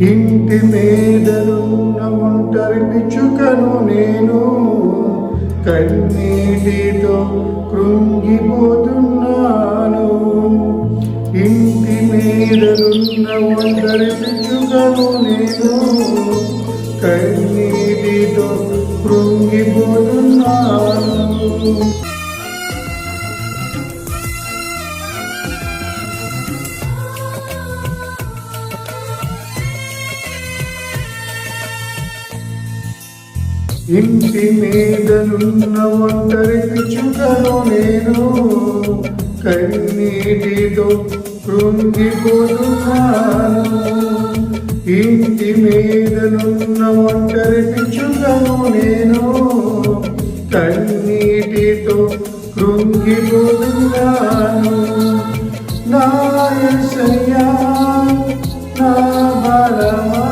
ఇంటి మీదనున్న ఒంటరి పిచ్చుకను నేను కన్నీటితో కృంగిపోతున్నాను. ఇంటి మీదనున్న ఒంటరి పిచ్చుకను నేను కన్నీటితో కృంగి ఇంటి మీదనున్న ఒంటరి పిచ్చుకను నేను కన్నీటితో కృంగిపోతున్నాను. ఇంటి మీదనున్న ఒంటరి పిచ్చుకను నేను కన్నీటితో కృంగిపోతున్నాను. నా యేసయ్యా నా బలమా?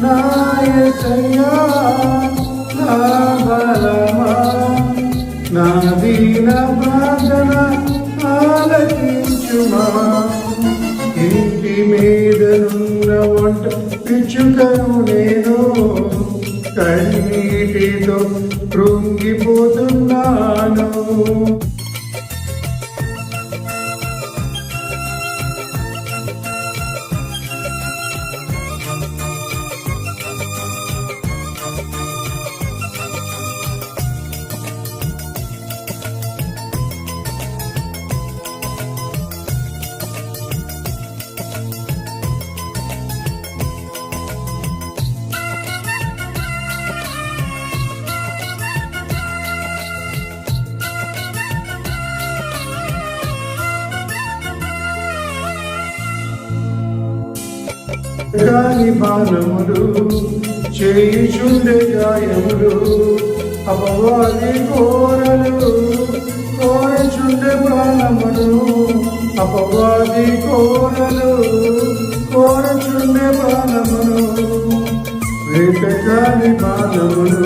నా యేసయ్యా నవీన దీన ప్రార్థన ఆలకించుమా. ఇంటి మీదనున్న వంట పిచ్చుకను నేను. కన్నీటితో కృంగిపోతున్నాను. గాలి బాణములు చేయుచుండే గాయములు అపవాది కోరలు కోరచుండే ప్రాణములు అపవాది కోరలు కోరచుండే ప్రాణములు. వేటగాని బాణములు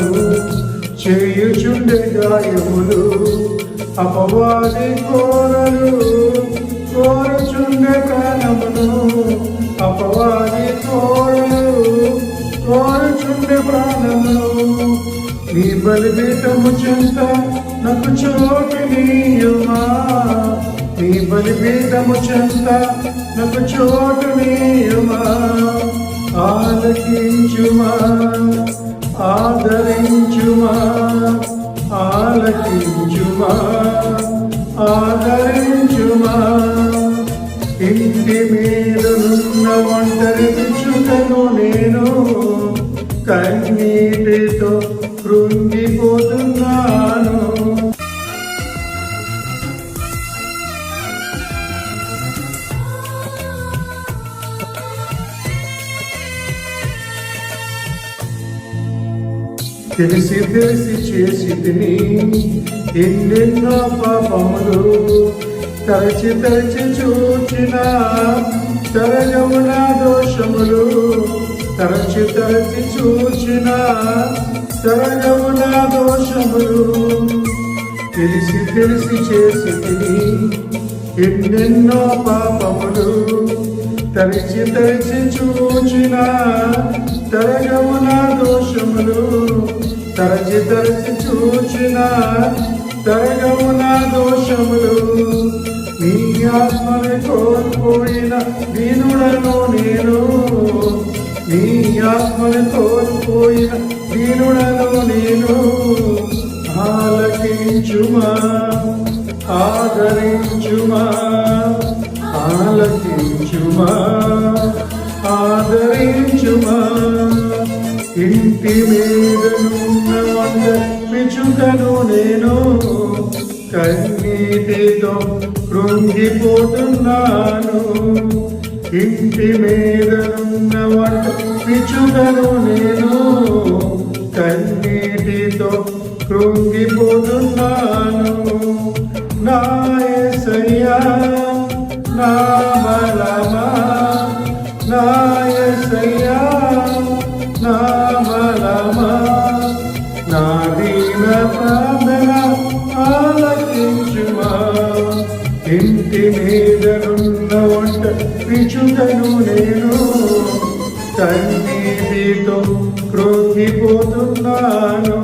చేయుచుండే గాయములు అపవాది కోరలు బలిపీఠము చెంత నాకు చోటు నీయుమా. నీ బలిపీఠము చెంత నాకు చోటు నీయుమా. ఆలకించుమా ఆదరించుమా ఆలకించుమా ఆదరించుమా. ఇంటి మీదనున్న ఒంటరి పిచ్చుకను నేను కన్నీటితో కృంగిపోతున్నాను. తెలిసి తెలిసి చేసి తిని ఎన్నెన్నో పాపములు తరచి తరచి చూచిన తరగమున దోషములు తరచి తరచి చూచిన తరగమున దోషములు. తెలిసి తెలిసి చేసి ఎన్నెన్నో పాపములు. తరిచి తరిచి చూచిన తరగమున దోషములు. తరచి తరచి చూచిన తరగమున దోషములు. నీ ఆత్మని కోల్పోయిన దీనుడను నేను. నీ ఆత్మని కోల్పోయిన దీనుడను నేను ఆలకించుమా? ఆదరించుమా? ఆలకించుమా? ఆదరించుమా? ఇంటి మీదనున్న వంద పిచుకను నేను కన్నీటితో కృంగిపోతున్నాను. ఇంటి మీదనున్న వంట పిచుకను నేను కన్నీటితో కృంగిపోతున్నాను. నా యేసయ్యా నా బలమా? నా యేసయ్యా నా బలమా? నా దీనమా? కన్నీటితో క్రోధిపోతున్నాను.